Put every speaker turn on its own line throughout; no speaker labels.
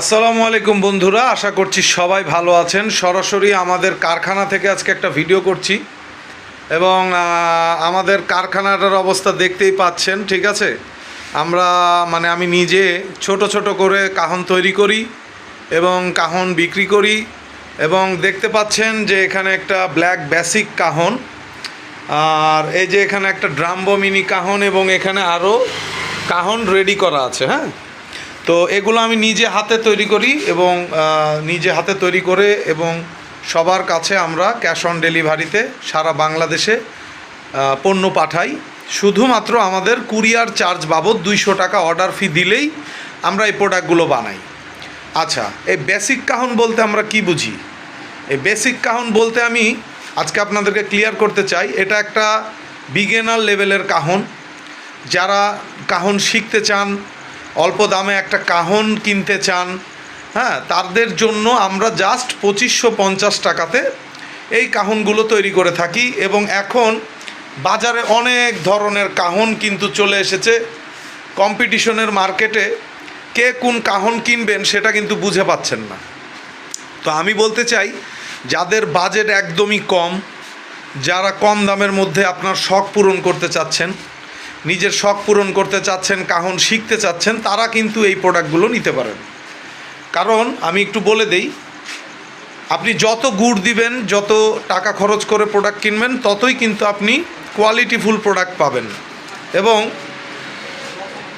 আসসালামু আলাইকুম বন্ধুরা, আশা করছি সবাই ভালো আছেন। সরাসরি আমাদের কারখানা থেকে আজকে একটা ভিডিও করছি এবং আমাদের কারখানাটার অবস্থা দেখতেই পাচ্ছেন, ঠিক আছে? আমরা মানে আমি নিজে ছোট ছোট করে কাহন তৈরি করি এবং কাহন বিক্রি করি এবং দেখতে পাচ্ছেন যে এখানে একটা ব্ল্যাক বেসিক কাহন, আর এই যে এখানে একটা ড্রাম্বো মিনি কাহন এবং এখানে আরও কাহন রেডি করা আছে হ্যাঁ? তো এগুলো আমি নিজে হাতে তৈরি করি এবং নিজে হাতে তৈরি করে এবং সবার কাছে আমরা ক্যাশ অন ডেলিভারিতে সারা বাংলাদেশে পণ্য পাঠাই। শুধুমাত্র আমাদের কুরিয়ার চার্জ বাবদ দুইশো টাকা অর্ডার ফি দিলেই আমরা এই প্রোডাক্টগুলো বানাই। আচ্ছা এই বেসিক কাহন বলতে আমরা কি বুঝি? এই বেসিক কাহন বলতে আমি আজকে আপনাদেরকে ক্লিয়ার করতে চাই, এটা একটা বিগেনার লেভেলের কাহন। যারা কাহন শিখতে চান অল্প দামে একটা কাহন কিনতে চান হ্যাঁ তাদের জন্য আমরা জাস্ট পঁচিশশো পঞ্চাশ টাকাতে এই কাহনগুলো তৈরি করে থাকি এবং এখন বাজারে অনেক ধরনের কাহন কিন্তু চলে এসেছে। কম্পিটিশনের মার্কেটে কে কোন কাহন কিনবেন সেটা কিন্তু বুঝে পাচ্ছেন না। তো আমি বলতে চাই, যাদের বাজেট একদমই কম, যারা কম দামের মধ্যে আপনার শখ পূরণ করতে চাচ্ছেন নিজের শখ পূরণ করতে চাচ্ছেন, কাহন শিখতে চাচ্ছেন, তারা কিন্তু এই প্রোডাক্টগুলো নিতে পারেন। কারণ আমি একটু বলে দেই, আপনি যত গুড় দিবেন, যত টাকা খরচ করে প্রোডাক্ট কিনবেন, ততই কিন্তু আপনি কোয়ালিটিফুল প্রোডাক্ট পাবেন। এবং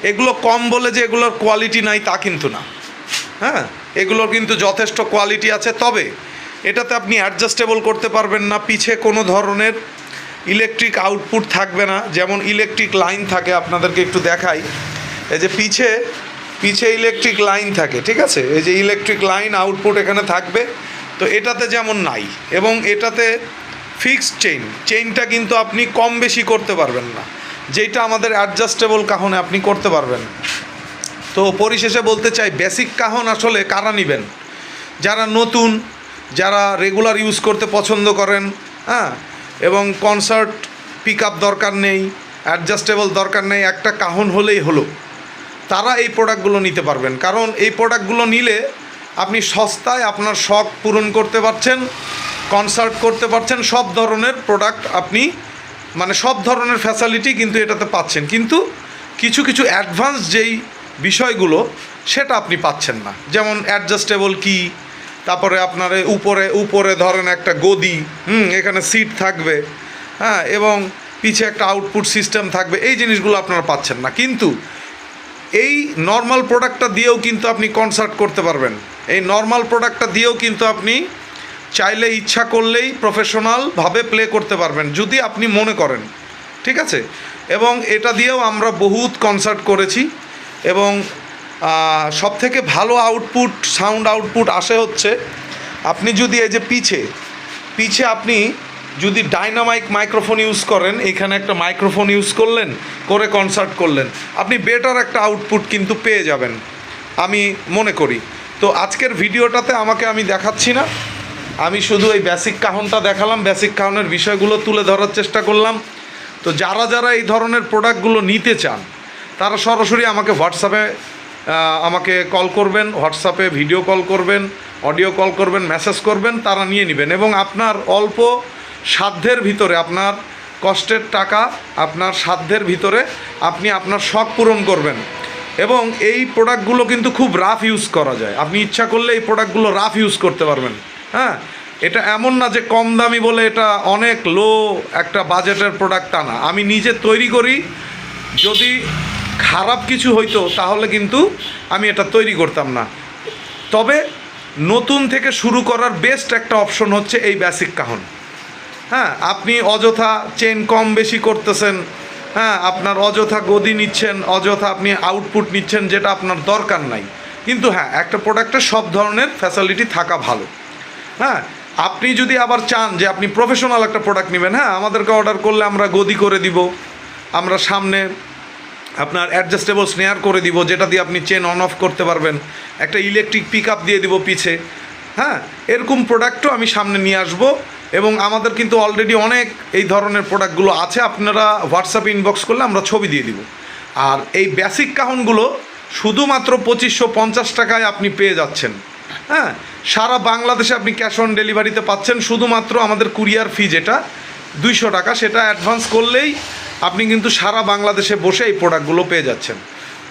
এগুলো কম বলে যে এগুলোর কোয়ালিটি নাই তা কিন্তু না। হ্যাঁ? এগুলোর কিন্তু যথেষ্ট কোয়ালিটি আছে। তবে এটাতে আপনি অ্যাডজাস্টেবল করতে পারবেন না, পিছে কোনো ধরনের ইলেকট্রিক আউটপুট থাকবে না, যেমন ইলেকট্রিক লাইন থাকে, আপনাদেরকে একটু দেখাই। এই যে পিছে পিছে ইলেকট্রিক লাইন থাকে, ঠিক আছে? এই যে ইলেকট্রিক লাইন আউটপুট এখানে থাকবে। তো এটাতে যেমন নাই, এবং এটাতে ফিক্সড চেইন চেইনটা কিন্তু আপনি কম বেশি করতে পারবেন না। যেটা আমাদের অ্যাডজাস্টেবল কাহনে আপনি করতে পারবেন। তো পরিশেষে বলতে চাই বেসিক কাহন আসলে কারা নেবেন? যারা নতুন, যারা রেগুলার ইউজ করতে পছন্দ করেন হ্যাঁ? এবং কনসার্ট পিক দরকার নেই, অ্যাডজাস্টেবল দরকার নেই, একটা কাহন হলেই হলো। তারা এই প্রোডাক্টগুলো নিতে পারবেন। কারণ এই প্রোডাক্টগুলো নিলে আপনি সস্তায় আপনার শখ পূরণ করতে পারছেন, কনসার্ট করতে পারছেন, সব ধরনের প্রোডাক্ট আপনি মানে সব ধরনের ফ্যাসিলিটি কিন্তু এটাতে পাচ্ছেন। কিন্তু কিছু কিছু অ্যাডভান্স যেই বিষয়গুলো, সেটা আপনি পাচ্ছেন না। যেমন অ্যাডজাস্টেবল কি তারপরে আপনার উপরে উপরে ধরেন একটা গদি, হুম, এখানে সিট থাকবে হ্যাঁ এবং পিছে একটা আউটপুট সিস্টেম থাকবে, এই জিনিসগুলো আপনারা পাচ্ছেন না। কিন্তু এই নর্মাল প্রোডাক্টটা দিয়েও কিন্তু আপনি কনসার্ট করতে পারবেন। এই নর্মাল প্রোডাক্টটা দিয়েও কিন্তু আপনি চাইলে ইচ্ছা করলেই প্রফেশনালভাবে প্লে করতে পারবেন, যদি আপনি মনে করেন, ঠিক আছে? এবং এটা দিয়েও আমরা বহুত কনসার্ট করেছি, এবং সব থেকে ভালো আউটপুট সাউন্ড আউটপুট আসে হচ্ছে, আপনি যদি এই যে পিছে পিছে আপনি যদি ডাইনামাইক মাইক্রোফোন ইউজ করেন, এখানে একটা মাইক্রোফোন ইউজ করলেন, করে কনসার্ট করলেন, আপনি বেটার একটা আউটপুট কিন্তু পেয়ে যাবেন, আমি মনে করি। তো আজকের ভিডিওটাতে আমাকে আমি দেখাচ্ছি না, আমি শুধু এই বেসিক কাহনটা দেখালাম বেসিক কাহনের বিষয়গুলো তুলে ধরার চেষ্টা করলাম। তো যারা যারা এই ধরনের প্রোডাক্টগুলো নিতে চান, তারা সরাসরি আমাকে হোয়াটসঅ্যাপে আমাকে কল করবেন, হোয়াটসঅ্যাপে ভিডিও কল করবেন, অডিও কল করবেন, মেসেজ করবেন, তারা নিয়ে নেবেন এবং আপনার অল্প সাধ্যের ভিতরে আপনার কষ্টের টাকা আপনার সাধ্যের ভিতরে আপনি আপনার শখ পূরণ করবেন। এবং এই প্রোডাক্টগুলো কিন্তু খুব রাফ ইউজ করা যায়। আপনি ইচ্ছা করলে এই প্রোডাক্টগুলো রাফ ইউজ করতে পারবেন। হ্যাঁ? এটা এমন না যে কম দামি বলে এটা অনেক লো একটা বাজেটের প্রোডাক্ট তা না। আমি নিজে তৈরি করি, যদি খারাপ কিছু হইতো, তাহলে কিন্তু আমি এটা তৈরি করতাম না। তবে নতুন থেকে শুরু করার বেস্ট একটা অপশন হচ্ছে এই বেসিক কাহন। হ্যাঁ আপনি অযথা চেন কম বেশি করতেছেন হ্যাঁ আপনার অযথা গদি নিচ্ছেন, অযথা আপনি আউটপুট নিচ্ছেন, যেটা আপনার দরকার নাই। কিন্তু হ্যাঁ একটা প্রোডাক্টে সব ধরনের ফ্যাসিলিটি থাকা ভালো। হ্যাঁ আপনি যদি আবার চান যে আপনি প্রফেশনাল একটা প্রোডাক্ট নেবেন হ্যাঁ আমাদেরকে অর্ডার করলে আমরা গদি করে দিব, আমরা সামনে আপনার অ্যাডজাস্টেবল স্নেয়ার করে দিব, যেটা দিয়ে আপনি চেন অন অফ করতে পারবেন। একটা ইলেকট্রিক পিক দিয়ে দিব পিছে। হ্যাঁ এরকম প্রোডাক্টও আমি সামনে নিয়ে আসব এবং আমাদের কিন্তু অলরেডি অনেক এই ধরনের প্রোডাক্টগুলো আছে, আপনারা হোয়াটসঅ্যাপে ইনবক্স করলে আমরা ছবি দিয়ে দিব। আর এই বেসিক কাহনগুলো শুধুমাত্র পঁচিশশো পঞ্চাশ টাকায় আপনি পেয়ে যাচ্ছেন। হ্যাঁ সারা বাংলাদেশে আপনি ক্যাশ অন ডেলিভারিতে পাচ্ছেন, শুধুমাত্র আমাদের কুরিয়ার ফি যেটা, দুইশো টাকা, সেটা অ্যাডভান্স করলেই আপনি কিন্তু সারা বাংলাদেশে বসে এই প্রোডাক্টগুলো পেয়ে যাচ্ছেন।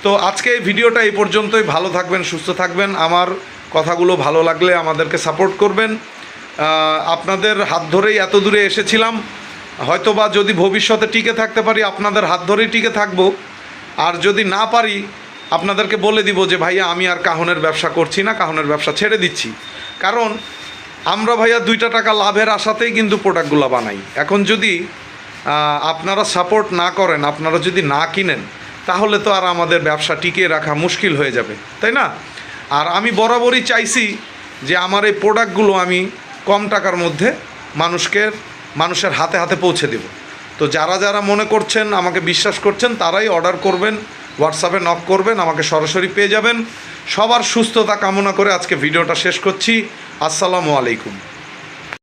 তো আজকে এই ভিডিওটা এই পর্যন্তই। ভালো থাকবেন, সুস্থ থাকবেন। আমার কথাগুলো ভালো লাগলে আমাদেরকে সাপোর্ট করবেন। আপনাদের হাত ধরেই এত দূরে এসেছিলাম। হয়তোবা যদি ভবিষ্যতে টিকে থাকতে পারি, আপনাদের হাত ধরেই টিকে থাকব। আর যদি না পারি, আপনাদেরকে বলে দিব যে, ভাইয়া, আমি আর কাহনের ব্যবসা করছি না, কাহনের ব্যবসা ছেড়ে দিচ্ছি। কারণ আমরা ভাইয়া দুইটা টাকা লাভের আশাতেই কিন্তু প্রোডাক্টগুলো বানাই। এখন যদি আপনারা সাপোর্ট না করেন, আপনারা যদি না কিনেন, তাহলে তো আর আমাদের ব্যবসা টিকিয়ে রাখা মুশকিল হয়ে যাবে, তাই না? আর আমি বরাবরই চাইছি যে আমার এই প্রোডাক্টগুলো আমি কম টাকার মধ্যে মানুষকে, মানুষের হাতে হাতে পৌঁছে দেব। তো যারা যারা মনে করছেন, আমাকে বিশ্বাস করছেন, তারাই অর্ডার করবেন হোয়াটসঅ্যাপে নক করবেন, আমাকে সরাসরি পেয়ে যাবেন। সবার সুস্থতা কামনা করে আজকে ভিডিওটা শেষ করছি। আসসালামু আলাইকুম।